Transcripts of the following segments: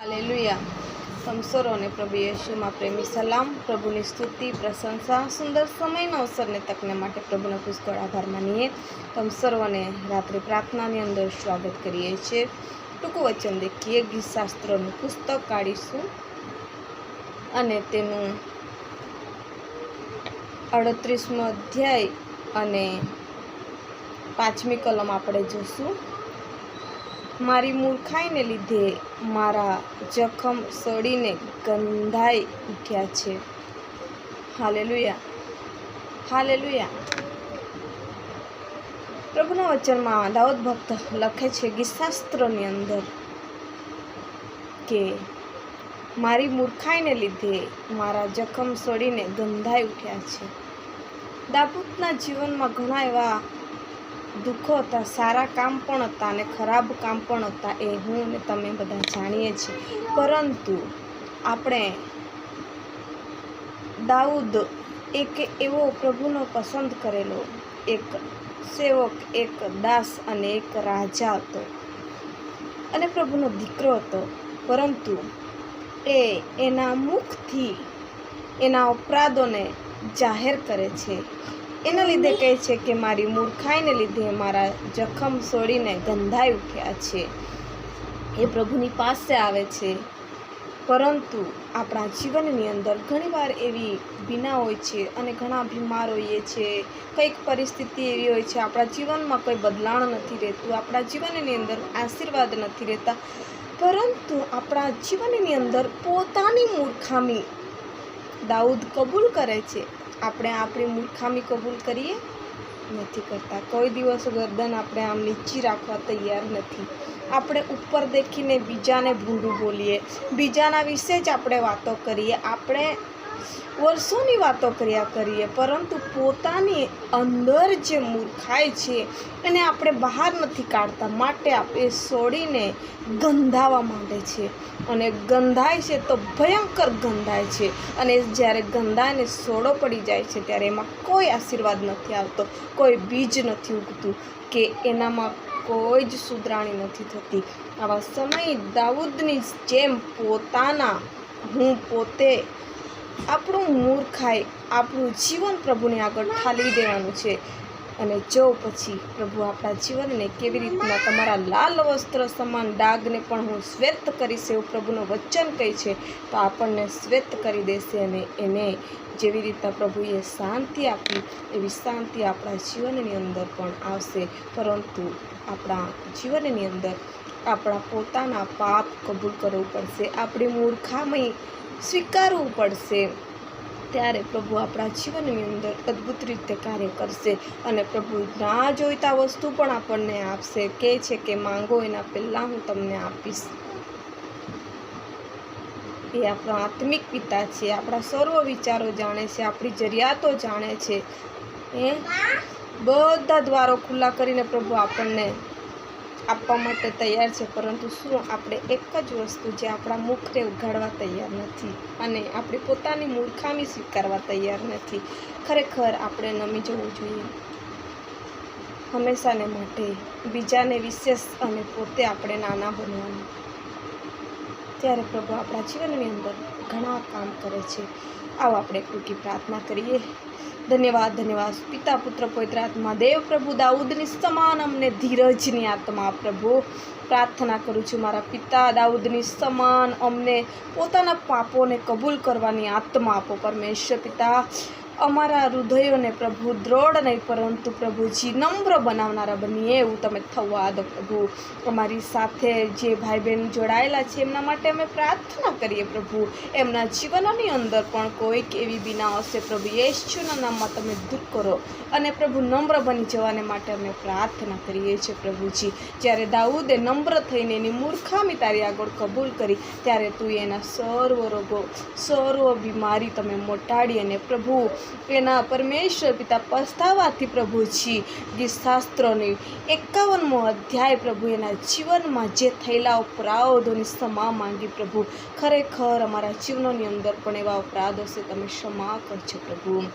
Hallelujah સમસરોને પ્રભુ યશુમાં પ્રેમી સલામ, પ્રભુની સ્તુતિ, પ્રશંસા, સુંદર સમયનો અવસરને તકને માટે પ્રભુના પુષ્કળ આભાર માનીએ. તમસરોને રાત્રે પ્રાર્થનાની અંદર સ્વાગત કરીએ છીએ. ટૂંકું વચન દેખીએ. ગીત શાસ્ત્રોનું પુસ્તક કાઢીશું અને તેનું અડત્રીસમો અધ્યાય અને પાંચમી કલમ આપણે જોશું. મારી મૂર્ખાઈને લીધે મારા જખમ સડીને ગંધાઈ ઉઠ્યા છે. હાલેલુયા. હાલેલુયા. પ્રભુના વચનમાં દાઉદ ભક્ત લખે છે ગીતશાસ્ત્રની અંદર કે મારી મૂર્ખાઈને લીધે મારા જખમ સડીને ગંધાઈ ઉઠ્યા છે. દાઉદના જીવનમાં ઘણા એવા દુઃખો હતા, સારા કામ પણ હતા અને ખરાબ કામ પણ હતા એ હું અને તમે બધા જાણીએ છીએ. પરંતુ આપણે દાઉદ એક એવો પ્રભુનો પસંદ કરેલો. એક સેવક, એક દાસ અને એક રાજા હતો અને પ્રભુનો દીકરો હતો. પરંતુ એ એના મુખથી એના અપરાધોને જાહેર કરે છે. એના લીધે કહે છે કે મારી મૂર્ખાઈને લીધે મારા જખમ સોડીને ગંધાઈ ઉઠ્યા છે. એ પ્રભુની પાસે આવે છે. પરંતુ આપણા જીવનની અંદર ઘણીવાર એવી બીના હોય છે અને ઘણા બીમાર હોઈએ છીએ કંઈક પરિસ્થિતિ એવી હોય છે, આપણા જીવનમાં કોઈ બદલાણ નથી રહેતું, આપણા જીવનની અંદર આશીર્વાદ નથી રહેતા. પરંતુ આપણા જીવનની અંદર પોતાની મૂર્ખામી દાઉદ કબૂલ કરે છે. આપણે આપણી મૂર્ખામી કબૂલ કરીએ? નથી કરતા. કોઈ દિવસ ગરદન આપણે આમ નીચી રાખવા તૈયાર નથી. આપણે ઉપર દેખીને બીજાને ભૂંડું બોલીએ. બીજાના વિશે જ આપણે વાતો કરીએ. આપણે વર્ષોની વાતો કર્યા કરીએ, પરંતુ પોતાની અંદર જે મૂર્ખાઈ છે, એને આપણે બહાર નથી કાઢતા. માટે આપણે સોડીને ગંધાવા માંડે છે. અને ગંધાય છે તો ભયંકર ગંધાય છે. અને જ્યારે ગંધાને સોડો પડી જાય છે, ત્યારે એમાં કોઈ આશીર્વાદ નથી આવતો. કોઈ બીજ નથી ઉગતું, કે એનામાં કોઈ જ સુધરાણી નથી થતી. આવા સમય દાઉદની જેમ પોતાના, હું પોતે આપણું મૂર્ખાઈ આપણું જીવન પ્રભુને આગળ ઠાલવી દેવાનું છે. અને જો પછી પ્રભુ આપણા જીવનને કેવી રીતના તમારા લાલ વસ્ત્ર સમાન ડાઘને પણ હું શ્વેત કરીશ એવું પ્રભુનું વચન કહે છે, તો આપણને શ્વેત કરી દેશે અને એને જેવી રીતના પ્રભુએ શાંતિ આપી, એવી શાંતિ આપણા જીવનની અંદર પણ આવશે. પરંતુ આપણા જીવનની અંદર આપણા પોતાના પાપ કબૂલ કરવું પડશે, આપણી મૂર્ખામય સ્વીકારવું પડશે. ત્યારે પ્રભુ આપણા જીવનની અંદર અદ્ભુત રીતે કાર્ય કરશે અને પ્રભુ ના જોઈતા વસ્તુ પણ આપણને આપશે. કે છે કે, માંગો એના પહેલાં હું તમને આપીશ. એ આપણો આત્મિક પિતા છે, આપણા સર્વ વિચારો જાણે છે, આપણી જરૂરિયાતો જાણે છે. એ બધા દ્વારો ખુલ્લા કરીને પ્રભુ આપણને આપવા માટે તૈયાર છે, પરંતુ શું આપણે એક જ વસ્તુ જે આપણા મુખને ઉઘાડવા તૈયાર નથી અને આપણી પોતાની મૂર્ખામી સ્વીકારવા તૈયાર નથી? ખરેખર આપણે નમી જવું જોઈએ. હંમેશાને માટે બીજાને વિશેષ અને પોતે આપણે નાના બનવાનું. ત્યારે પ્રભુ આપણા જીવનની અંદર ઘણા કામ કરે છે. આવો આપણે ટૂંકી પ્રાર્થના કરીએ. ધન્યવાદ ધન્યવાદ. પિતા, પુત્ર, પવિત્ર આત્મા, દેવ પ્રભુ, દાઉદની સમાન અમને ધીરજની આત્મા પ્રભુ. પ્રાર્થના કરું છું મારા પિતા, દાઉદની સમાન અમને પોતાના પાપોને કબૂલ કરવાની આત્મા આપો. પરમેશ્વર પિતા અમારા હૃદયોને પ્રભુ દ્રોઢ નહીં, પરંતુ પ્રભુજી નમ્ર બનાવનારા બનીએ એવું તમે થવા દો પ્રભુ. અમારી સાથે જે ભાઈ બહેન જોડાયેલા છે, એમના માટે અમે પ્રાર્થના કરીએ પ્રભુ. એમના જીવનની અંદર પણ કોઈક એવી બીના હશે પ્રભુ, યેશુના નામમાં તમે દૂર કરો. અને પ્રભુ નમ્ર બની જવાને માટે અમે પ્રાર્થના કરીએ છીએ પ્રભુજી. જ્યારે દાઉદે નમ્ર થઈને એની મૂર્ખામી તારી આગળ કબૂલ કરી, ત્યારે તું એના સર્વ રોગો, સર્વ બીમારી તમે મોટાડી અને પ્રભુ એના પરમેશ્વર પિતા પસ્તાવાથી પ્રભુજી ગીતશાસ્ત્રોની એકાવનમો અધ્યાય પ્રભુ એના જીવનમાં જે થયેલા અપરાધોની ક્ષમા માંગી પ્રભુ. ખરેખર અમારા જીવનોની અંદર પણ એવા અપરાધો છે, તમે ક્ષમા કરજો પ્રભુ.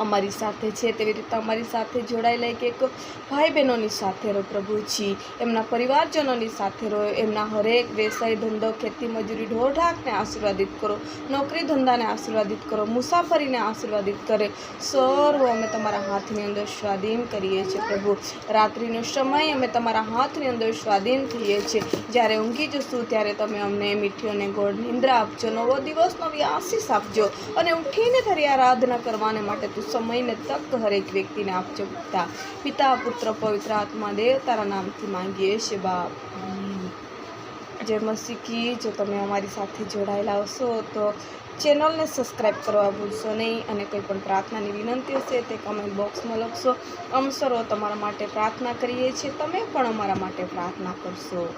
અમારી સાથે છે. તેવી રીતે અમારી સાથે જોડાયેલા એક એક ભાઈ બહેનોની સાથે રહો પ્રભુજી. એમના પરિવારજનોની સાથે રહો. એમના હરેક વ્યવસાય ધંધો, ખેતી મજૂરી ઢોરઢાકને આશીર્વાદિત કરો. નોકરી ધંધાને આશીર્વાદિત કરો. મુસાફરીને આશીર્વાદિત કરે. સર્વ અમે તમારા હાથની અંદર સ્વાધીન કરીએ છીએ પ્રભુ. રાત્રિનો સમય અમે તમારા હાથની અંદર સ્વાધીન થઈએ છીએ. જ્યારે ઊંઘી જશું, ત્યારે તમે અમને મીઠી અને ગોળ નિંદ્રા આપજો. નવો દિવસ નવી આશીષ આપજો અને ઉઠીને તારી આરાધના કરવાને માટે તું સમયને તક હરેક વ્યક્તિને આપજો. પિતા પિતા, પુત્ર, પવિત્ર આત્મા, દેવ, તારા નામથી માંગીએ છીએ બાપ. જય મસી કી જો તમે અમારી સાથે જોડાયેલા હશો, તો ચેનલને સબસ્ક્રાઈબ કરવા ભૂલશો નહીં અને કંઈ પણ પ્રાર્થનાની વિનંતી હશે તે કમેન્ટ બોક્સમાં લખશો. અમસરો તમારા માટે પ્રાર્થના કરીએ છીએ. તમે પણ અમારા માટે પ્રાર્થના કરશો.